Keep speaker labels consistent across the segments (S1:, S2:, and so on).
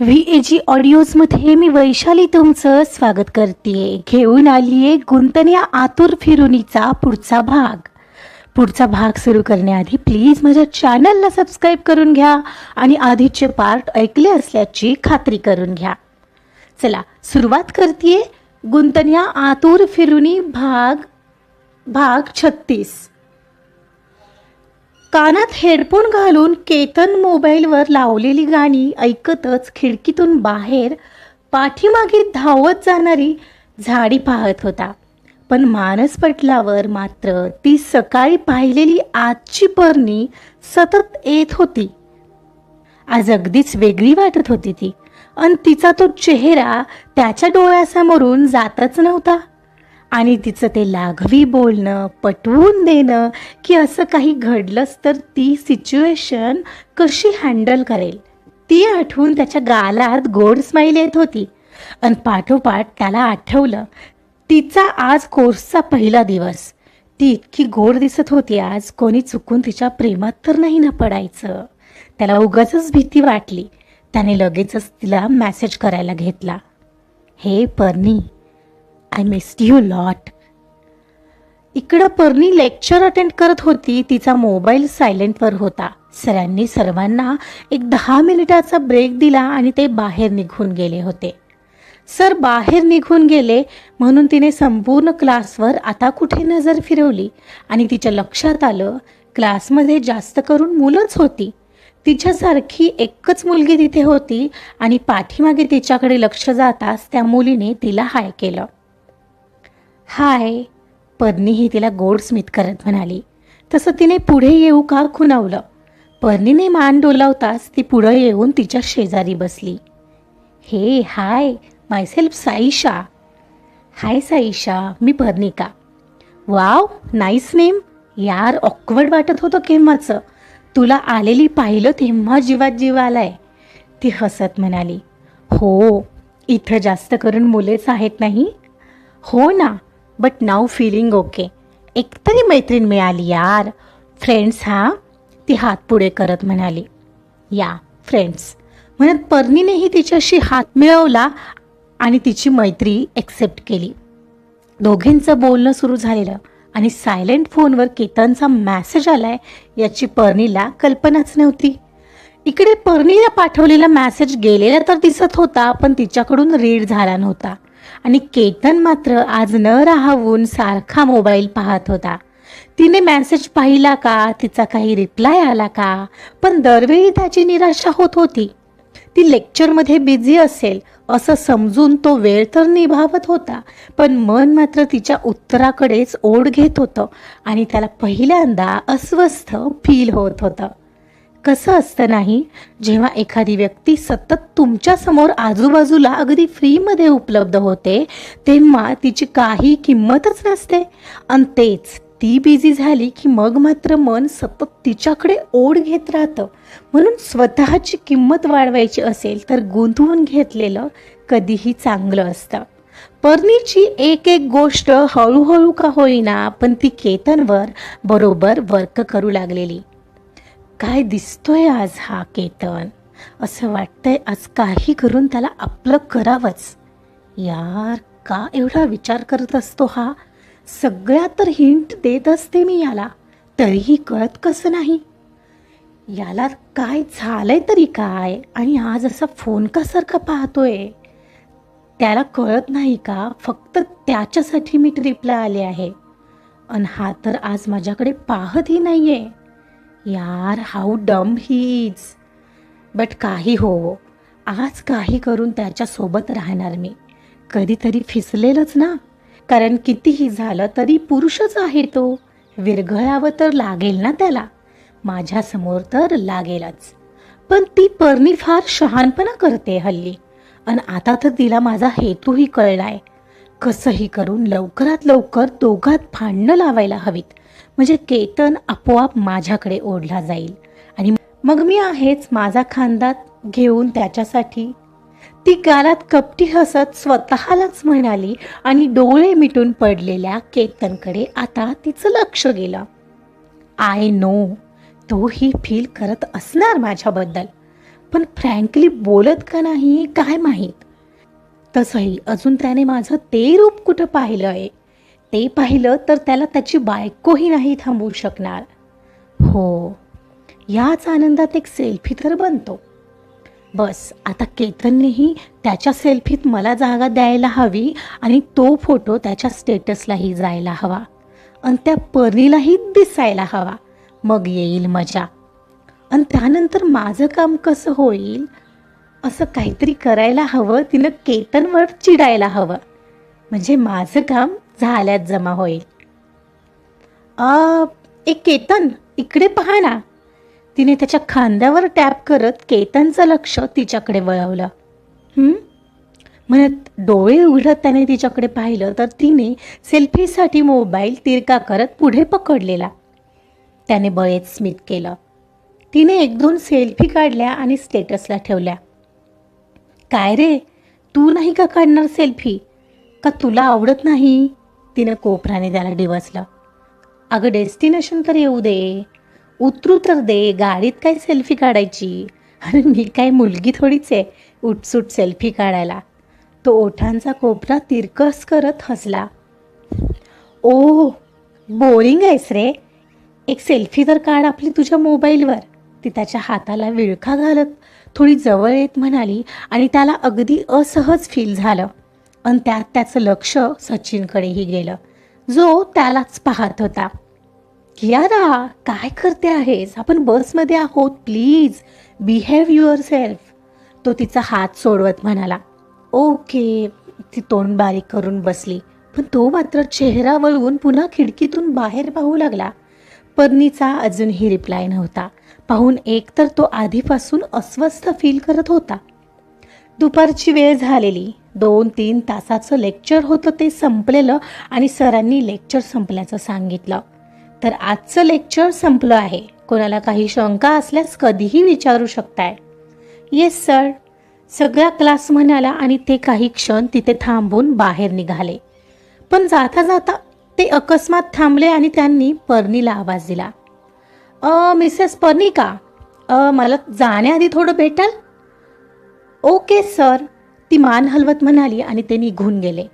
S1: V A जी ऑडिओजमध्ये मी वैशाली तुमचं स्वागत करते. घेऊन आली आहे गुंतण्या आतुर फिरुनीचा पुढचा भाग. पुढचा भाग सुरू करण्याआधी प्लीज माझ्या चॅनलला सबस्क्राईब करून घ्या आणि आधीचे पार्ट ऐकले असल्याची खात्री करून घ्या. चला सुरुवात करते गुंतण्या आतुर फिरुनी भाग भाग छत्तीस. कानात हेडफोन घालून केतन मोबाईलवर लावलेली गाणी ऐकतच खिडकीतून बाहेर पाठीमागे धावत जाणारी झाडी पाहत होता. पण मानस पटलावर मात्र ती सकाळी पाहिलेली आजची पर्णी सतत येत होती. आज अगदीच वेगळी वाटत होती ती. आणि तिचा तो चेहरा त्याच्या डोळ्यासमोरून जातच नव्हता. आणि तिचं ते लाघवी बोलणं पटवून देणं की असं काही घडलंच तर ती सिच्युएशन कशी हँडल करेल? ती आठवून त्याच्या गालात गोड स्माईल येत होती. आणि पाठोपाठ त्याला आठवलं तिचा आज कोर्सचा पहिला दिवस. ती इतकी गोड दिसत होती आज कोणी चुकून तिच्या प्रेमात तर नाही ना पडायचं. त्याला उगाचच भीती वाटली. त्याने लगेचच तिला मॅसेज करायला घेतला. Hey Parni I missed you lot इकडं पर्णी लेक्चर अटेंड करत होती तिचा मोबाईल सायलेंटवर होता. सरांनी सर्वांना एक दहा मिनिटाचा ब्रेक दिला आणि ते बाहेर निघून गेले होते. सर बाहेर निघून गेले म्हणून तिने संपूर्ण क्लासवर आता कुठे नजर फिरवली? आणि तिच्या लक्षात आलं क्लासमध्ये जास्त करून मुलंच होती. तिच्यासारखी एकच मुलगी तिथे होती आणि पाठीमागे तिच्याकडे लक्ष जाताच त्या मुलीने तिला हाय केलं. हाय. पर्णीही तिला गोड स्मित करत म्हणाली. तसं तिने पुढे येऊ का खुणावलं पर्णीने मान डोलावताच ती पुढं येऊन तिच्या शेजारी बसली. Hey hi. Myself Saisha. Hi Saisha मी पर्णिका वाव नाईस नेम यार ऑकवर्ड वाटत होतं केव्हाचं? तुला आलेली पाहिलं तेव्हा जीवात जीव आलाय. ती हसत म्हणाली. हो इथं जास्त करून मुलेच आहेत नाही? हो ना. बट नाव फिलिंग ओके एकतरी मैत्रीण मिळाली यार. फ्रेंड्स हा ती हात पुढे करत म्हणाली. या फ्रेंड्स म्हणत पर्नीनेही तिच्याशी हात मिळवला आणि तिची मैत्री एक्सेप्ट केली. दोघींचं बोलणं सुरू झालेलं आणि सायलेंट फोनवर केतनचा मॅसेज आलाय याची पर्नीला कल्पनाच नव्हती. इकडे पर्नीला पाठवलेला मॅसेज गेलेला तर दिसत होता पण तिच्याकडून रीड झाला नव्हता. आणि केतन मात्र आज न राहून सारखा मोबाईल पाहत होता. तिने मेसेज पाहिला का? तिचा काही रिप्लाय आला का? पण दरवेळी त्याची निराशा होत होती. ती लेक्चरमध्ये बिझी असेल असं समजून तो वेळ तर निभावत होता पण मन मात्र तिच्या उत्तराकडेच ओढ घेत होतं आणि त्याला पहिल्यांदा अस्वस्थ फील होत होतं. कसं असतं नाही? जेव्हा एखादी व्यक्ती सतत तुमच्यासमोर आजूबाजूला अगदी फ्रीमध्ये उपलब्ध होते तेव्हा तिची काही किंमतच नसते. आणि तेच ती बिझी झाली की मग मात्र मन सतत तिच्याकडे ओढ घेत राहतं. म्हणून स्वतःची किंमत वाढवायची असेल तर गुंतवून घेतलेलं कधीही चांगलं असतं. पर्णीची एक एक गोष्ट हळूहळू का होईना पण ती केतनवर बरोबर वर्क करू लागलेली. काय दिसतोय आज हा केतन? असं वाटतंय आज काही करून त्याला आपलं करावंच. यार का एवढा विचार करत असतो हा? सगळ्या तर हिंट देत असते मी याला. तरीही कळत कसं नाही? याला काय झालंय तरी काय? आणि आज असा फोन कसारखा पाहतोय? त्याला कळत नाही का? फक्त त्याच्यासाठी मी ट्रिपला आले आहे. आणि हा तर आज माझ्याकडे पाहतही नाही आहे यार हाऊ डम हीज बट काही हो आज काही करून त्याच्यासोबत राहणार मी. कधीतरी फिसलेलंच ना. कारण कितीही झालं तरी पुरुषच आहे तो. विरघळावं तर लागेल ना त्याला. माझ्यासमोर तर लागेलच. पण ती परणी फार शहाणपणा करते हल्ली. आणि आता तर तिला माझा हेतूही कळलाय. कसंही करून लवकरात लवकर दोघात भांडणं लावायला हवीत. म्हणजे केतन आपोआप माझ्याकडे ओढला जाईल. आणि मग मी आहेच माझा खांदात घेऊन त्याच्यासाठी. ती गालात कपटी हसत स्वतःलाच म्हणाली आणि डोळे मिटून पडलेल्या केतनकडे आता तिचं लक्ष गेलं. आय नो तो ही फील करत असणार माझ्याबद्दल. पण फ्रँकली बोलत का नाही काय माहीत? तसंही अजून त्याने माझं ते रूप कुठं पाहिलं आहे ते पाहिलं तर त्याला त्याची बायकोही नाही थांबवू शकणार. हो याच आनंदात एक सेल्फी तर बनतो. बस आता केतननेही त्याच्या सेल्फीत मला जागा द्यायला हवी आणि तो फोटो त्याच्या स्टेटसलाही जायला हवा. आणि त्या परीलाही दिसायला हवा. मग येईल मजा. आणि त्यानंतर माझं काम कसं होईल? असं काहीतरी करायला हवं तिनं केतनवर चिडायला हवं. म्हणजे माझं काम झाल्यात जमा होईल. आ, एक केतन इकडे पहा ना. तिने त्याच्या खांद्यावर टॅप करत केतनचं लक्ष तिच्याकडे वळवलं. म्हणत डोळे उघडत त्याने तिच्याकडे पाहिलं तर तिने सेल्फीसाठी मोबाईल तिरका करत पुढे पकडलेला. त्याने बळेच स्मित केलं. तिने एक दोन सेल्फी काढल्या आणि स्टेटसला ठेवल्या. काय रे? तू नाही का काढणार सेल्फी? का तुला आवडत नाही? तिनं कोपराने त्याला डिवसलं अगं डेस्टिनेशन तर येऊ दे. उतरू तर दे. गाडीत काय सेल्फी काढायची? अरे मी काय मुलगी थोडीच आहे उठसूट सेल्फी काढायला. तो ओठांचा कोपरा तिरकस करत हसला. ओ बोरिंग आहेस रे. एक सेल्फी तर काढ आपली तुझ्या मोबाईलवर. ती त्याच्या हाताला विळखा घालत थोडी जवळ येत म्हणाली आणि त्याला अगदी असहज फील झालं. आणि त्यात त्याचं लक्ष सचिनकडेही गेलं. जो त्यालाच पाहत होता. कियारा काय करते आहेस? आपण बसमध्ये आहोत प्लीज बिहेव युअर सेल्फ तो तिचा हात सोडवत म्हणाला. ओके. ती तोंड बारीक करून बसली. पण तो मात्र चेहरा वळवून पुन्हा खिडकीतून बाहेर पाहू लागला. पर्नीचा अजूनही रिप्लाय नव्हता. पाहून एक तर तो आधीपासून अस्वस्थ फील करत होता. दुपारची वेळ झालेली. दोन तीन तासाचं लेक्चर होतं ते संपलेलं आणि सरांनी लेक्चर संपल्याचं सांगितलं. तर आजचं लेक्चर संपलं आहे. कोणाला काही शंका असल्यास कधीही विचारू शकताय. येस सर सगळा क्लास म्हणाला आणि ते काही क्षण तिथे थांबून बाहेर निघाले. पण जाता जाता ते अकस्मात थांबले आणि त्यांनी पर्नीला आवाज दिला. अ मिसेस पर्निका अ मला जाण्याआधी थोडं भेटाल? Okay sir. ती मान हलवत म्हणाली आणि ते निघून गेले.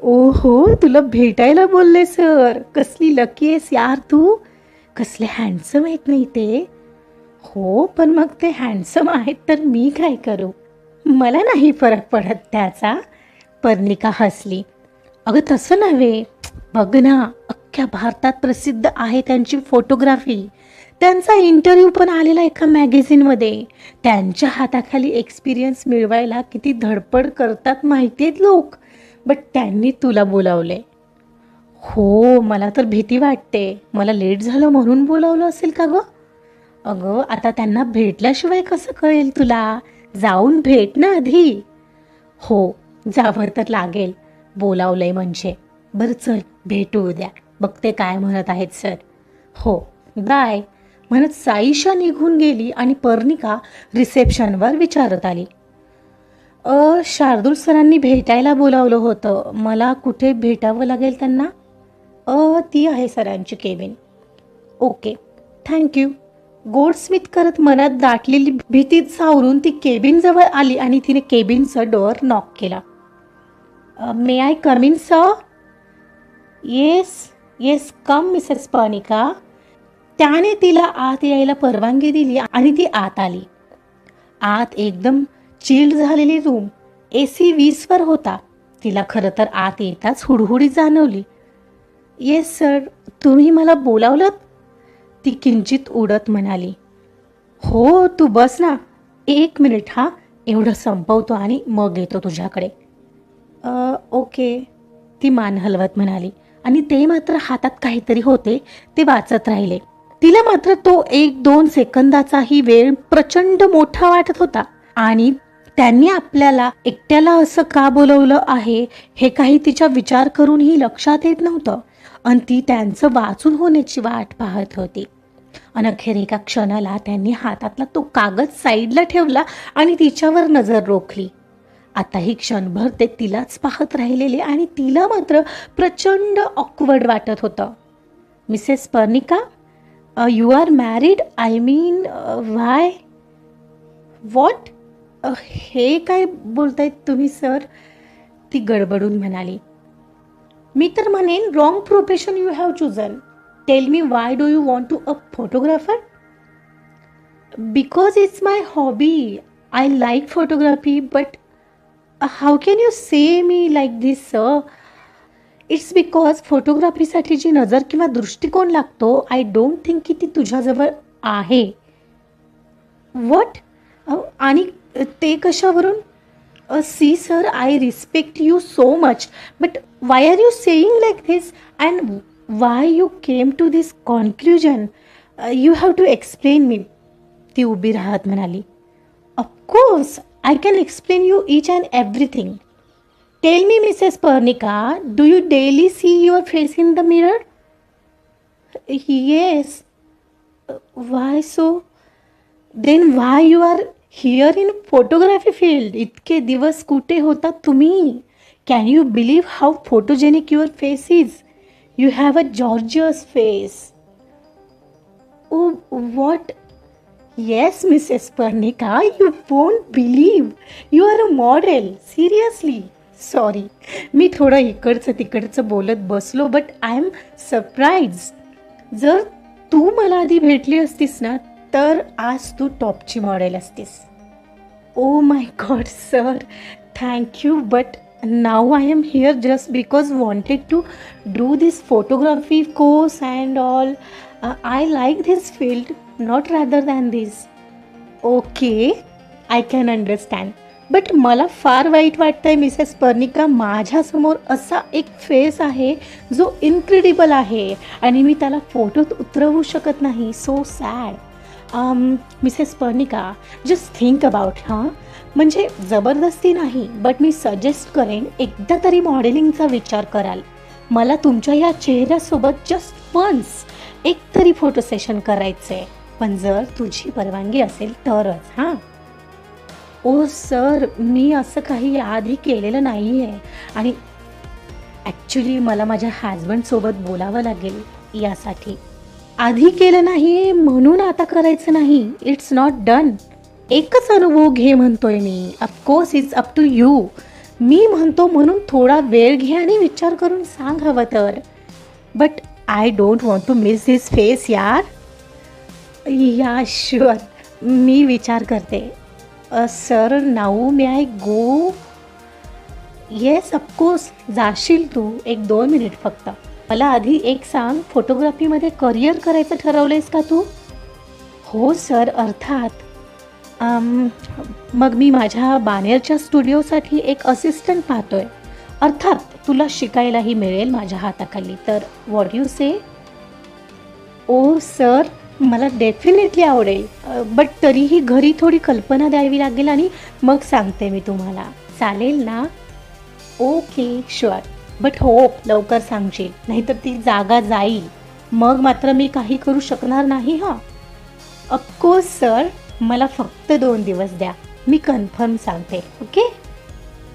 S1: ओहो तुला भेटायला बोलले सर. कसली लकी आहेस यार तू. कसले हँडसम आहेत नाही ते. हो पण मग ते हँडसम आहेत तर मी काय करू? मला नाही फरक पडत त्याचा. पर्निका हसली. अगं तसं नव्हे. बघ ना अख्ख्या भारतात प्रसिद्ध आहे त्यांची फोटोग्राफी त्यांचा इंटरव्ह्यू पण आलेला एका मॅगझिनमध्ये त्यांच्या हाताखाली एक्सपिरियन्स मिळवायला किती धडपड करतात माहिती आहेत लोक? बट त्यांनी तुला बोलावले हो मला तर भीती वाटते. मला लेट झालं म्हणून बोलावलं असेल का गं? अगं आता त्यांना भेटल्याशिवाय कसं कळेल तुला? जाऊन भेट ना आधी. हो जावं तर लागेल. बोलावलंय म्हणजे. बरं चल भेटू उद्या. बघते काय म्हणत आहेत सर. हो बाय म्हणत साईशा निघून गेली आणि पर्निका रिसेप्शनवर विचारत आली. अ शार्दूल सरांनी भेटायला बोलावलं होतं. मला कुठे भेटावं लागेल त्यांना? अ ती आहे सरांची केबिन. ओके थँक्यू गोडस्मिथ करत मनात दाटलेली भीती सावरून ती केबिनजवळ आली आणि तिने केबिनचं डोअर नॉक केला. May I come in sir yes yes come Mrs Parnika त्याने तिला आत यायला परवानगी दिली आणि ती आत आली. आत एकदम चिल्ड झालेली रूम ए सी वीसवर होता. तिला खरं तर आत येताच हुडहुडी जाणवली. येस सर तुम्ही मला बोलावलं ती किंचित उडत म्हणाली. हो तू बस ना. एक मिनिट हा एवढं संपवतो आणि मग येतो तुझ्याकडे. ओके. ती मान हलवत म्हणाली. आणि ते मात्र हातात काहीतरी होते ते वाचत राहिले. तिला मात्र तो एक दोन सेकंदाचाही वेळ प्रचंड मोठा वाटत होता. आणि त्यांनी आपल्याला एकट्याला असं का बोलवलं आहे हे काही तिच्या विचार करूनही लक्षात येत नव्हतं. आणि ती त्यांचं वाचून होण्याची वाट पाहत होती. आणि अखेर एका क्षणाला त्यांनी हातातला तो कागद साईडला ठेवला आणि तिच्यावर नजर रोखली. आता ही क्षणभर ते तिलाच पाहत राहिलेले आणि तिला मात्र प्रचंड ऑकवर्ड वाटत होतं. Mrs Parnika you are married I mean why what हे काय बोलतायत तुम्ही सर ती गडबडून म्हणाली. मी तर म्हणेन wrong profession you have chosen tell me why do you want to a photographer because it's my hobby I like photography but how can you say me like this sir it's because फोटोग्राफीसाठी जी नजर किंवा दृष्टिकोन लागतो I don't think की ती तुझ्याजवळ आहे. What आणि ते कशावरून? See sir I respect you so much but why are you saying like this and why you came to this conclusion you have to explain me ती उभी राहत म्हणाली. Of course I can explain you each and everything tell me Mrs Parnika do you daily see your face in the mirror yes why so then why you are here in photography field इतके दिवस कुठे होता तुम्ही can you believe how photogenic your face is you have a gorgeous face oh what yes Mrs Parnika you won't believe you are a model seriously Sorry मी थोडं इकडचं तिकडचं बोलत बसलो बट आय एम सरप्राईज जर तू मला आधी भेटली असतीस ना तर आज तू टॉपची मॉडेल असतीस. ओ my God sir thank you but no I am here just because wanted to do this photography course and all I like this field not rather than this okay I can understand but मला फार वाईट वाटतं आहे Mrs Parnika माझ्यासमोर असा एक face आहे जो इनक्रेडिबल आहे. आणि मी त्याला फोटोत उतरवू शकत नाही. So sad Mrs Parnika just think about हां म्हणजे जबरदस्ती नाही बट मी सजेस्ट करेन एकदा तरी मॉडेलिंगचा विचार कराल. मला तुमच्या या चेहऱ्यासोबत जस्ट वन्स एक तरी फोटो सेशन करायचं आहे पण जर तुझी परवानगी असेल तरच हां? ओ सर मी असं काही आधी केलेलं नाही आहे आणि ॲक्च्युली मला माझ्या हॅजबंडसोबत बोलावं लागेल यासाठी. आधी केलं नाही म्हणून आता करायचं नाही. इट्स नॉट डन एकच अनुभव घे म्हणतोय मी. Of course it's up to you मी म्हणतो म्हणून थोडा वेळ घे आणि विचार करून सांग हवं तर. But I don't want to miss his face यार. या शुअर मी विचार करते. Sir now may I go? Yes of course जाशील तू एक दोन मिनिट फक्त. मला आधी एक सांग फोटोग्राफीमध्ये करिअर करायचं ठरवलंयस का तू? हो सर अर्थात. मग मी माझ्या बानेरच्या स्टुडिओसाठी एक असिस्टंट पाहतोय. अर्थात तुला शिकायलाही मिळेल माझ्या हाताखाली. तर what you say oh sir मला डेफिनेटली आवडेल. बट तरीही घरी थोडी कल्पना द्यावी लागेल आणि मग सांगते मी तुम्हाला. चालेल ना? ओके शुअर बट हो लवकर सांगशील. नाहीतर ती जागा जाईल. मग मात्र मी काही करू शकणार नाही हां. अफकोर्स सर मला फक्त दोन दिवस द्या. मी कन्फर्म सांगते ओके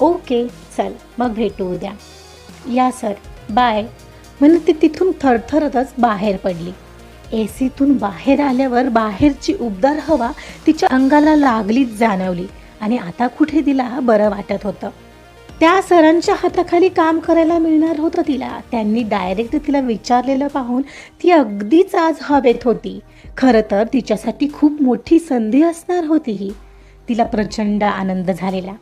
S1: ओके चल. मग भेटू उद्या. या सर बाय म्हणून ती तिथून थरथरतच बाहेर पडली. ए सीतून बाहेर आल्यावर बाहेरची उबदार हवा तिच्या अंगाला लागलीच जाणवली आणि आता कुठे तिला बरं वाटत होतं? त्या सरांच्या हाताखाली काम करायला मिळणार होतं तिला. त्यांनी डायरेक्ट तिला विचारलेलं पाहून ती अगदीच आज हवेत होती. खरं तर तिच्यासाठी खूप मोठी संधी असणार होती ही. तिला प्रचंड आनंद झालेला.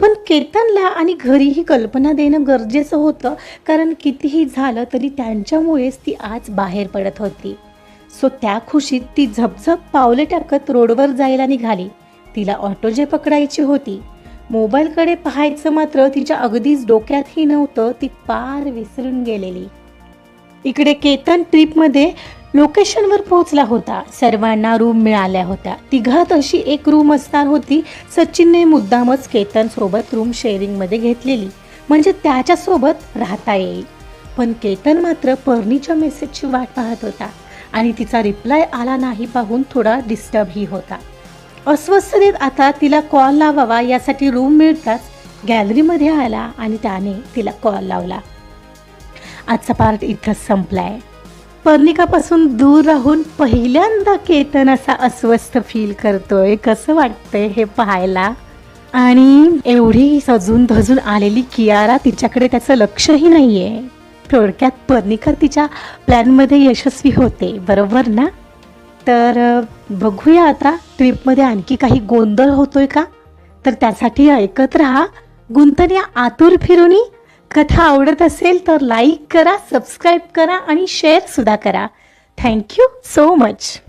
S1: पण केतनला आणि घरीही कल्पना देणं गरजेचं होतं कारण कितीही झालं तरी त्यांच्यामुळेच ती आज बाहेर पडत होती. सो त्या खुशीत ती झपझप पावले टाकत रोडवर जायला निघाली. तिला ऑटो जे पकडायची होती. मोबाईलकडे पाहायचं मात्र तिच्या अगदीच डोक्यातही नव्हतं ती पार विसरून गेलेली. इकडे केतन ट्रिपमध्ये लोकेशनवर पोहोचला होता. सर्वांना रूम मिळाल्या होत्या. तिघात अशी एक रूम असणार होती. सचिनने मुद्दामच केतन सोबत रूम शेअरिंगमध्ये घेतलेली. म्हणजे त्याच्यासोबत राहता येईल. पण केतन मात्र पर्णीच्या मेसेजची वाट पाहत होता. आणि तिचा रिप्लाय आला नाही पाहून थोडा डिस्टर्बही होता. अस्वस्थतेत आता तिला कॉल लावावा यासाठी रूम मिळताच गॅलरीमध्ये आला आणि त्याने तिला कॉल लावला. आजचा पार्ट इथंच संपलाय. पर्णिकापासून दूर राहून पहिल्यांदा केतन असा अस्वस्थ फील करतोय. कसं वाटतंय हे पाहायला? आणि एवढी सजून धजून आलेली कियारा तिच्याकडे त्याचं लक्षही नाही आहे थोडक्यात पर्निकर तिच्या प्लॅनमध्ये यशस्वी होते बरोबर ना? तर बघूया आता ट्रिपमध्ये आणखी काही गोंधळ होतोय का? तर त्यासाठी ऐकत राहा गुंतण्या आतुर फिरूनी. कथा आवडत असेल तर लाईक करा सबस्क्राईब करा आणि शेअरसुद्धा करा. Thank you so much.